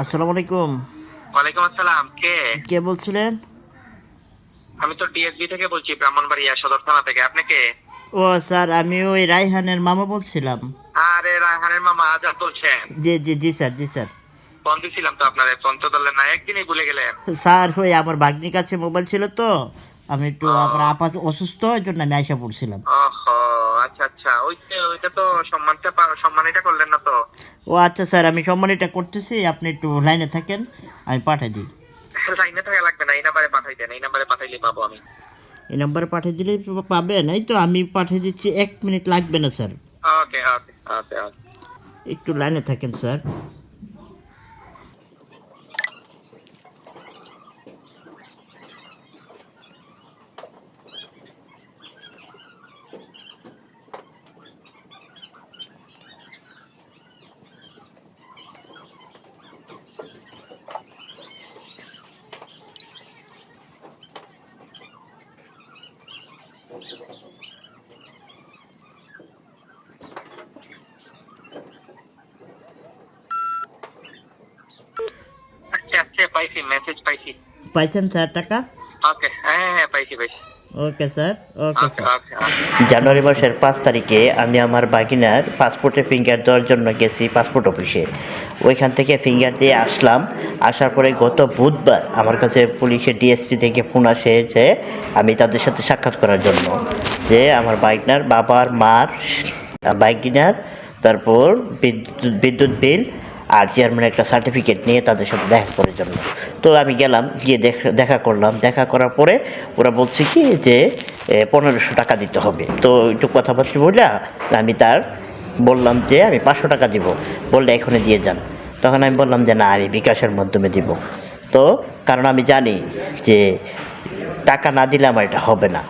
আসসালামু আলাইকুম। ওয়ালাইকুম আসসালাম কে? কে বলছিলেন? আমি তো ডিএসবি থেকে বলছি ব্রাহ্মণবাড়িয়া সদর থানা থেকে। আপনি কে? ও স্যার আমি ওই রাইহানের মামা বলছিলাম। আরে রায়হানের মামা আজাদ বলছেন? জি জি জি স্যার জি স্যার। ফোন দিছিলাম তো আপনার ফোন তো ধরলেন না একদিনই ভুলে গেলেন। স্যার ওই আমার ভাগ্নির কাছে মোবাইল ছিল তো আমি একটু আমার আপা অসুস্থ ওই জন্য আমি আইসা পড়ছিলাম। ওহো আচ্ছা আচ্ছা ওই ওইটা তো সম্মানটা সম্মানিটা করলেন না ও আচ্ছা স্যার আমি সম্মান এটা করতেছি আপনি একটু লাইনে থাকেন আমি পাঠিয়ে দিই। লাইনে থাকা লাগবে না এই নাম্বারে পাঠাই দেন এই নাম্বারে পাঠাইলে পাবো আমি। এই নাম্বারে পাঠিয়ে দিলে পাবেন এই তো আমি পাঠিয়ে দিচ্ছি এক মিনিট লাগবে না স্যার। ওকে ওকে ওকে ওকে। একটু লাইনে থাকেন স্যার। পাইছি মেসেজ পাইছি পাইছেন স্যার টাকা ওকে হ্যাঁ হ্যাঁ পাইছি পাইছি ওকে স্যার ওকে স্যার জানুয়ারি মাসের পাঁচ তারিখে আমি আমার বাগিনার পাসপোর্টে ফিঙ্গার দেওয়ার জন্য গেছি পাসপোর্ট অফিসে। ওইখান থেকে ফিঙ্গার দিয়ে আসলাম। আসার পরে গত বুধবার আমার কাছে পুলিশের ডিএসপি থেকে ফোন আসে যে আমি তাদের সাথে সাক্ষাৎ করার জন্য। যে আমার বাইকনার বাবার মার বাইকিনার তারপর বিদ্যুৎ বিদ্যুৎ বিল আর চেয়ারম্যানের একটা সার্টিফিকেট নিয়ে তাদের সাথে দেখা করার জন্য। তো আমি গেলাম, গিয়ে দেখ- করলাম। দেখা করার পরে ওরা বলছে কি যে পনেরোশো টাকা দিতে হবে। তো একটু কথাবার্তা বললা আমি তার বললাম যে, আমি পাঁচশো টাকা দিব। বললে এখনই দিয়ে যান। তখন আমি বললাম যে, না, আমি বিকাশের মাধ্যমে দিব। তো কারণ আমি জানি যে, টাকা না দিলে আমার এটা হবে না।